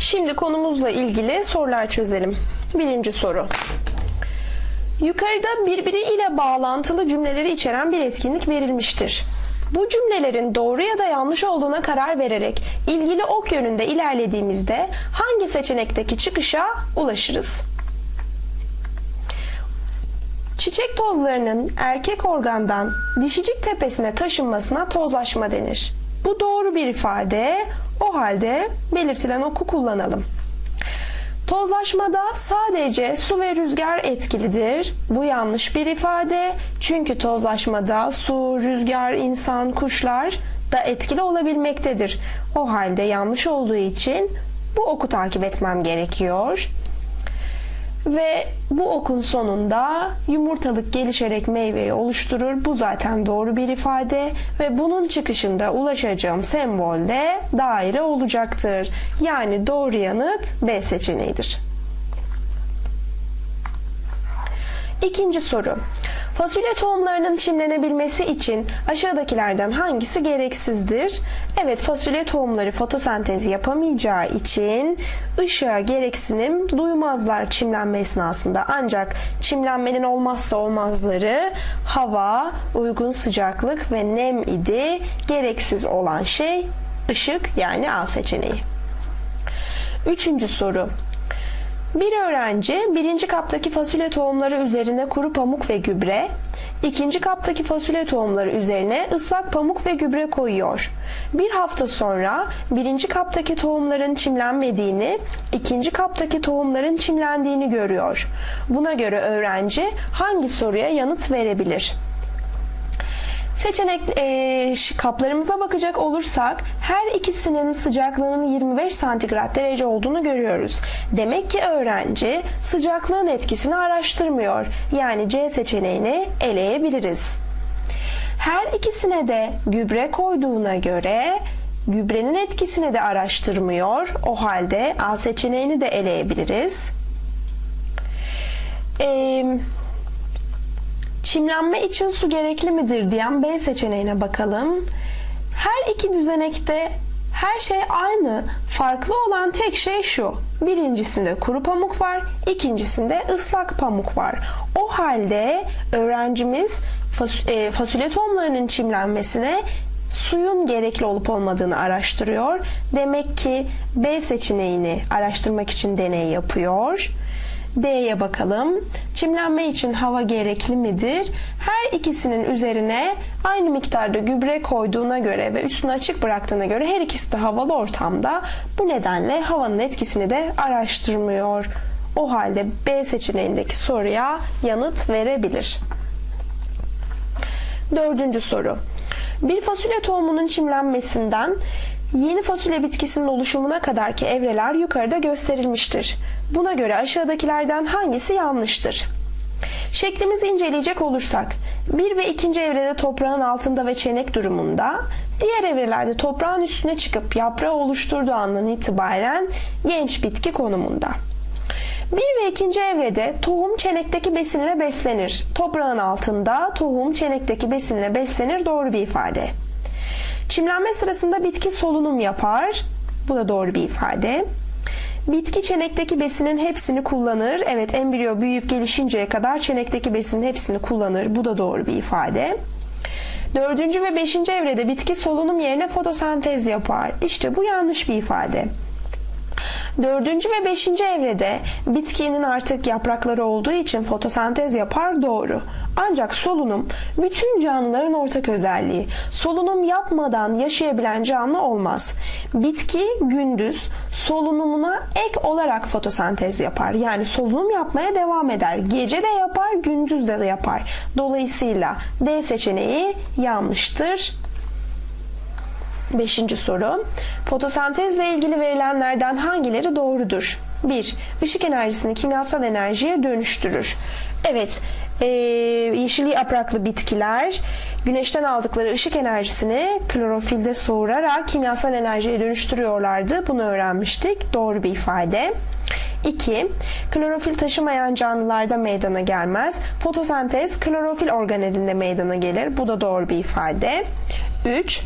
Şimdi konumuzla ilgili sorular çözelim. Birinci soru. Yukarıda birbiriyle bağlantılı cümleleri içeren bir etkinlik verilmiştir. Bu cümlelerin doğru ya da yanlış olduğuna karar vererek ilgili ok yönünde ilerlediğimizde hangi seçenekteki çıkışa ulaşırız? Çiçek tozlarının erkek organdan dişicik tepesine taşınmasına tozlaşma denir. Bu doğru bir ifade. O halde belirtilen oku kullanalım. Tozlaşmada sadece su ve rüzgar etkilidir. Bu yanlış bir ifade. Çünkü tozlaşmada su, rüzgar, insan, kuşlar da etkili olabilmektedir. O halde yanlış olduğu için bu oku takip etmem gerekiyor. Ve bu okun sonunda yumurtalık gelişerek meyveyi oluşturur. Bu zaten doğru bir ifade ve bunun çıkışında ulaşacağım sembol de daire olacaktır. Yani doğru yanıt B seçeneğidir. İkinci soru. Fasulye tohumlarının çimlenebilmesi için aşağıdakilerden hangisi gereksizdir? Evet fasulye tohumları fotosentez yapamayacağı için ışığa gereksinim duymazlar çimlenme esnasında. Ancak çimlenmenin olmazsa olmazları hava, uygun sıcaklık ve nem idi. Gereksiz olan şey ışık yani A seçeneği. Üçüncü soru. Bir öğrenci birinci kaptaki fasulye tohumları üzerine kuru pamuk ve gübre, ikinci kaptaki fasulye tohumları üzerine ıslak pamuk ve gübre koyuyor. Bir hafta sonra birinci kaptaki tohumların çimlenmediğini, ikinci kaptaki tohumların çimlendiğini görüyor. Buna göre öğrenci hangi soruya yanıt verebilir? Seçenek e, kaplarımıza bakacak olursak her ikisinin sıcaklığının 25 santigrat derece olduğunu görüyoruz. Demek ki öğrenci sıcaklığın etkisini araştırmıyor. Yani C seçeneğini eleyebiliriz. Her ikisine de gübre koyduğuna göre gübrenin etkisini de araştırmıyor. O halde A seçeneğini de eleyebiliriz. Eee Çimlenme için su gerekli midir diyen B seçeneğine bakalım. Her iki düzenekte her şey aynı. Farklı olan tek şey şu. Birincisinde kuru pamuk var, ikincisinde ıslak pamuk var. O halde öğrencimiz e, fasulye tohumlarının çimlenmesine suyun gerekli olup olmadığını araştırıyor. Demek ki B seçeneğini araştırmak için deney yapıyor. D'ye bakalım. Çimlenme için hava gerekli midir? Her ikisinin üzerine aynı miktarda gübre koyduğuna göre ve üstünü açık bıraktığına göre her ikisi de havalı ortamda. Bu nedenle havanın etkisini de araştırmıyor. O halde B seçeneğindeki soruya yanıt verebilir. Dördüncü soru. Bir fasulye tohumunun çimlenmesinden Yeni fasulye bitkisinin oluşumuna kadarki evreler yukarıda gösterilmiştir. Buna göre aşağıdakilerden hangisi yanlıştır? Şeklimizi inceleyecek olursak, bir ve ikinci evrede toprağın altında ve çenek durumunda, diğer evrelerde toprağın üstüne çıkıp yaprağı oluşturduğu andan itibaren genç bitki konumunda. Bir ve ikinci evrede tohum çenekteki besinle beslenir. Toprağın altında tohum çenekteki besinle beslenir doğru bir ifade. Çimlenme sırasında bitki solunum yapar. Bu da doğru bir ifade. Bitki çenekteki besinin hepsini kullanır. Evet embriyo büyüyüp gelişinceye kadar çenekteki besinin hepsini kullanır. Bu da doğru bir ifade. Dördüncü ve beşinci evrede bitki solunum yerine fotosentez yapar. İşte bu yanlış bir ifade. Dördüncü ve beşinci evrede bitkinin artık yaprakları olduğu için fotosentez yapar doğru. Ancak solunum bütün canlıların ortak özelliği. Solunum yapmadan yaşayabilen canlı olmaz. Bitki gündüz solunumuna ek olarak fotosentez yapar. Yani solunum yapmaya devam eder. Gece de yapar, gündüz de yapar. Dolayısıyla D seçeneği yanlıştır. Beşinci soru. Fotosentezle ilgili verilenlerden hangileri doğrudur? 1. Işık enerjisini kimyasal enerjiye dönüştürür. Evet, e, yeşil yapraklı bitkiler güneşten aldıkları ışık enerjisini klorofilde soğurarak kimyasal enerjiye dönüştürüyorlardı. Bunu öğrenmiştik. Doğru bir ifade. 2. Klorofil taşımayan canlılarda meydana gelmez. Fotosentez klorofil organelinde meydana gelir. Bu da doğru bir ifade. 3.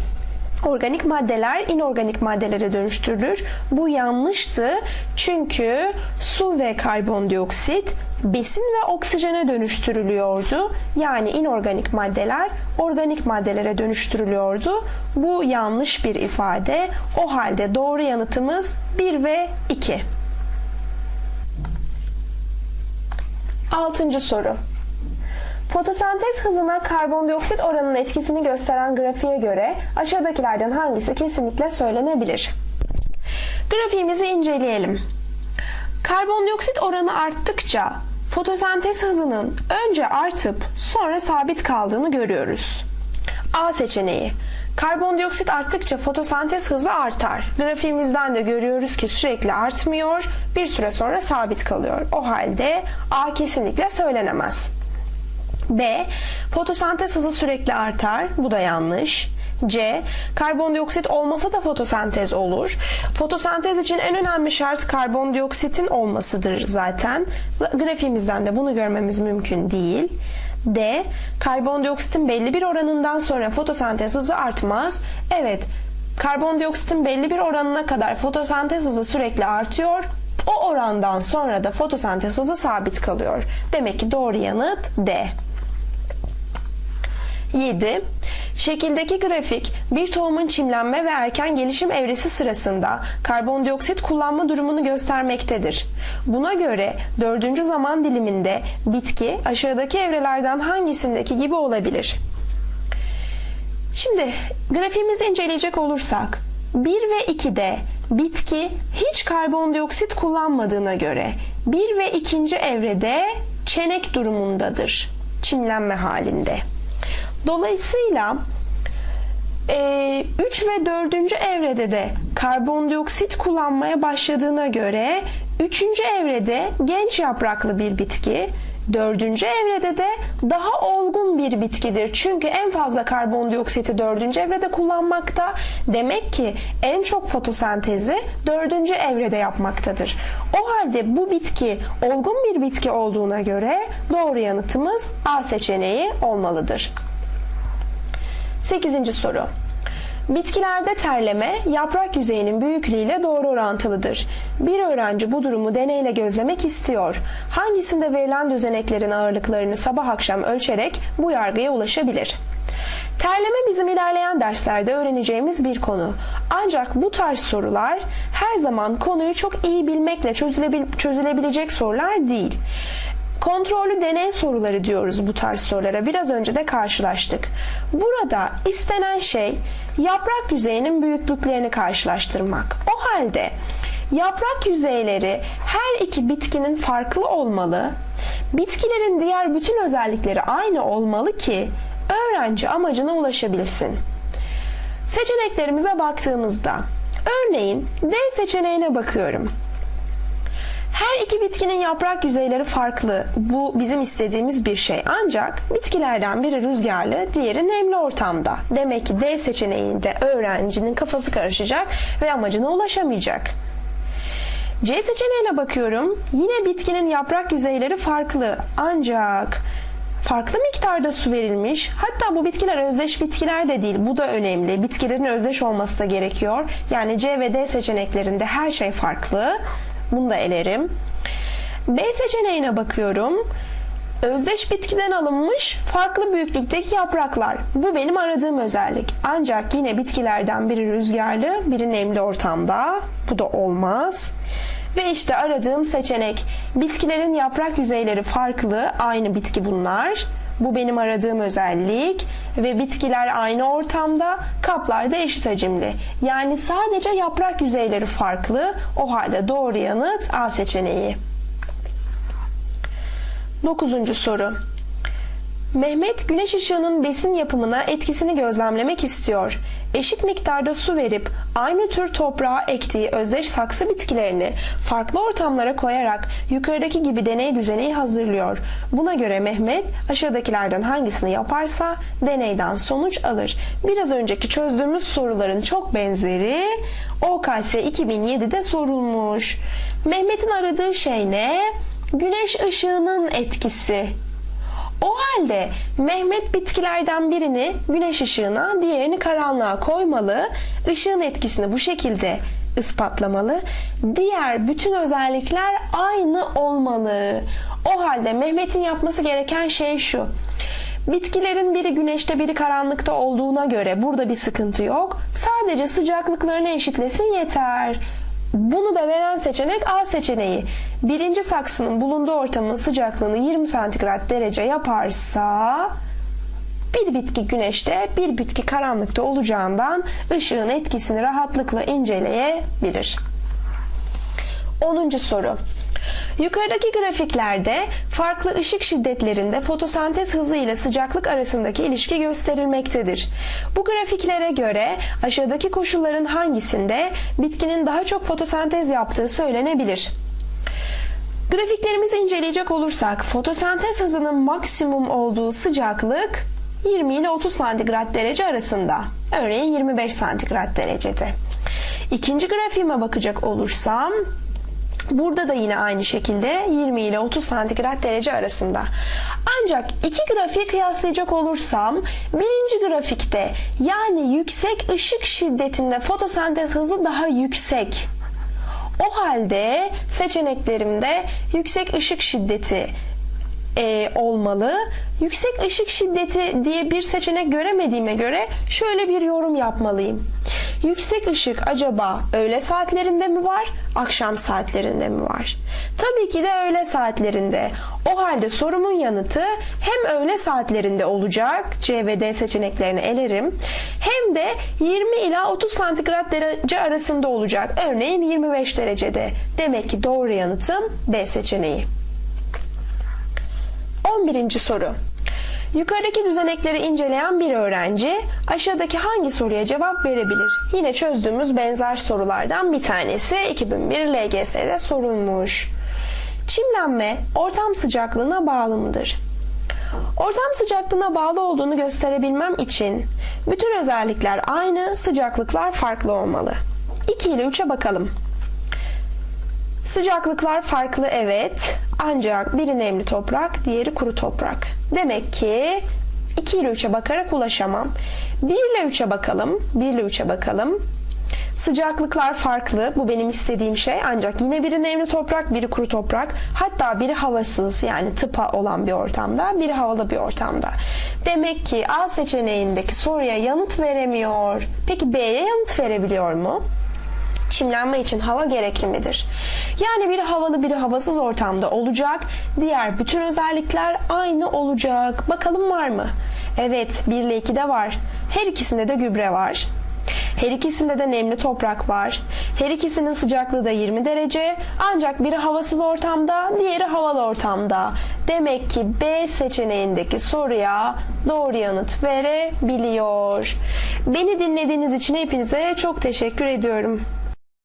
Organik maddeler inorganik maddelere dönüştürülür. Bu yanlıştı çünkü su ve karbondioksit besin ve oksijene dönüştürülüyordu. Yani inorganik maddeler organik maddelere dönüştürülüyordu. Bu yanlış bir ifade. O halde doğru yanıtımız 1 ve 2. Altıncı soru. Fotosentez hızına karbondioksit oranının etkisini gösteren grafiğe göre aşağıdakilerden hangisi kesinlikle söylenebilir? Grafiğimizi inceleyelim. Karbondioksit oranı arttıkça fotosentez hızının önce artıp sonra sabit kaldığını görüyoruz. A seçeneği. Karbondioksit arttıkça fotosentez hızı artar. Grafiğimizden de görüyoruz ki sürekli artmıyor, bir süre sonra sabit kalıyor. O halde A kesinlikle söylenemez. B. Fotosentez hızı sürekli artar. Bu da yanlış. C. Karbondioksit olmasa da fotosentez olur. Fotosentez için en önemli şart karbondioksitin olmasıdır zaten. Grafiğimizden de bunu görmemiz mümkün değil. D. Karbondioksitin belli bir oranından sonra fotosentez hızı artmaz. Evet, karbondioksitin belli bir oranına kadar fotosentez hızı sürekli artıyor. O orandan sonra da fotosentez hızı sabit kalıyor. Demek ki doğru yanıt D. 7. Şekildeki grafik bir tohumun çimlenme ve erken gelişim evresi sırasında karbondioksit kullanma durumunu göstermektedir. Buna göre dördüncü zaman diliminde bitki aşağıdaki evrelerden hangisindeki gibi olabilir? Şimdi grafiğimizi inceleyecek olursak 1 ve 2'de bitki hiç karbondioksit kullanmadığına göre 1 ve 2. evrede çenek durumundadır. Çimlenme halinde. Dolayısıyla 3 e, ve 4. evrede de karbondioksit kullanmaya başladığına göre 3. evrede genç yapraklı bir bitki, Dördüncü evrede de daha olgun bir bitkidir. Çünkü en fazla karbondioksiti dördüncü evrede kullanmakta. Demek ki en çok fotosentezi dördüncü evrede yapmaktadır. O halde bu bitki olgun bir bitki olduğuna göre doğru yanıtımız A seçeneği olmalıdır. 8. soru. Bitkilerde terleme yaprak yüzeyinin büyüklüğüyle doğru orantılıdır. Bir öğrenci bu durumu deneyle gözlemek istiyor. Hangisinde verilen düzeneklerin ağırlıklarını sabah akşam ölçerek bu yargıya ulaşabilir? Terleme bizim ilerleyen derslerde öğreneceğimiz bir konu. Ancak bu tarz sorular her zaman konuyu çok iyi bilmekle çözülebilecek sorular değil. Kontrollü deney soruları diyoruz bu tarz sorulara. Biraz önce de karşılaştık. Burada istenen şey yaprak yüzeyinin büyüklüklerini karşılaştırmak. O halde yaprak yüzeyleri her iki bitkinin farklı olmalı. Bitkilerin diğer bütün özellikleri aynı olmalı ki öğrenci amacına ulaşabilsin. Seçeneklerimize baktığımızda örneğin D seçeneğine bakıyorum. Her iki bitkinin yaprak yüzeyleri farklı. Bu bizim istediğimiz bir şey. Ancak bitkilerden biri rüzgarlı, diğeri nemli ortamda. Demek ki D seçeneğinde öğrencinin kafası karışacak ve amacına ulaşamayacak. C seçeneğine bakıyorum. Yine bitkinin yaprak yüzeyleri farklı. Ancak farklı miktarda su verilmiş. Hatta bu bitkiler özdeş bitkiler de değil. Bu da önemli. Bitkilerin özdeş olması da gerekiyor. Yani C ve D seçeneklerinde her şey farklı. Bunu da elerim. B seçeneğine bakıyorum. Özdeş bitkiden alınmış farklı büyüklükteki yapraklar. Bu benim aradığım özellik. Ancak yine bitkilerden biri rüzgarlı, biri nemli ortamda. Bu da olmaz. Ve işte aradığım seçenek. Bitkilerin yaprak yüzeyleri farklı, aynı bitki bunlar. Bu benim aradığım özellik ve bitkiler aynı ortamda, kaplar da eşit hacimli. Yani sadece yaprak yüzeyleri farklı. O halde doğru yanıt A seçeneği. Dokuzuncu soru. Mehmet güneş ışığının besin yapımına etkisini gözlemlemek istiyor. Eşit miktarda su verip aynı tür toprağa ektiği özdeş saksı bitkilerini farklı ortamlara koyarak yukarıdaki gibi deney düzeneyi hazırlıyor. Buna göre Mehmet aşağıdakilerden hangisini yaparsa deneyden sonuç alır. Biraz önceki çözdüğümüz soruların çok benzeri OKS 2007'de sorulmuş. Mehmet'in aradığı şey ne? Güneş ışığının etkisi O halde Mehmet bitkilerden birini güneş ışığına, diğerini karanlığa koymalı, ışığın etkisini bu şekilde ispatlamalı. Diğer bütün özellikler aynı olmalı. O halde Mehmet'in yapması gereken şey şu. Bitkilerin biri güneşte biri karanlıkta olduğuna göre burada bir sıkıntı yok. Sadece sıcaklıklarını eşitlesin yeter. Bunu da veren seçenek A seçeneği. Birinci saksının bulunduğu ortamın sıcaklığını 20 santigrat derece yaparsa bir bitki güneşte bir bitki karanlıkta olacağından ışığın etkisini rahatlıkla inceleyebilir. 10. soru. Yukarıdaki grafiklerde farklı ışık şiddetlerinde fotosentez hızı ile sıcaklık arasındaki ilişki gösterilmektedir. Bu grafiklere göre aşağıdaki koşulların hangisinde bitkinin daha çok fotosentez yaptığı söylenebilir? Grafiklerimizi inceleyecek olursak fotosentez hızının maksimum olduğu sıcaklık 20 ile 30 santigrat derece arasında. Örneğin 25 santigrat derecede. İkinci grafiğime bakacak olursam Burada da yine aynı şekilde 20 ile 30 santigrat derece arasında. Ancak iki grafiği kıyaslayacak olursam birinci grafikte yani yüksek ışık şiddetinde fotosentez hızı daha yüksek. O halde seçeneklerimde yüksek ışık şiddeti e, olmalı. Yüksek ışık şiddeti diye bir seçenek göremediğime göre şöyle bir yorum yapmalıyım. Yüksek ışık acaba öğle saatlerinde mi var, akşam saatlerinde mi var? Tabii ki de öğle saatlerinde. O halde sorumun yanıtı hem öğle saatlerinde olacak, C ve D seçeneklerini elerim, hem de 20 ila 30 santigrat derece arasında olacak. Örneğin 25 derecede. Demek ki doğru yanıtım B seçeneği. 11. soru. Yukarıdaki düzenekleri inceleyen bir öğrenci aşağıdaki hangi soruya cevap verebilir? Yine çözdüğümüz benzer sorulardan bir tanesi 2001 LGS'de sorulmuş. Çimlenme ortam sıcaklığına bağlı mıdır? Ortam sıcaklığına bağlı olduğunu gösterebilmem için bütün özellikler aynı, sıcaklıklar farklı olmalı. 2 ile 3'e bakalım. Sıcaklıklar farklı evet ancak biri nemli toprak diğeri kuru toprak. Demek ki 2 ile 3'e bakarak ulaşamam. 1 ile 3'e bakalım. 1 ile 3'e bakalım. Sıcaklıklar farklı. Bu benim istediğim şey. Ancak yine biri nemli toprak, biri kuru toprak. Hatta biri havasız yani tıpa olan bir ortamda, biri havalı bir ortamda. Demek ki A seçeneğindeki soruya yanıt veremiyor. Peki B'ye yanıt verebiliyor mu? Çimlenme için hava gerekli midir? Yani biri havalı biri havasız ortamda olacak. Diğer bütün özellikler aynı olacak. Bakalım var mı? Evet 1 ile 2'de var. Her ikisinde de gübre var. Her ikisinde de nemli toprak var. Her ikisinin sıcaklığı da 20 derece. Ancak biri havasız ortamda, diğeri havalı ortamda. Demek ki B seçeneğindeki soruya doğru yanıt verebiliyor. Beni dinlediğiniz için hepinize çok teşekkür ediyorum.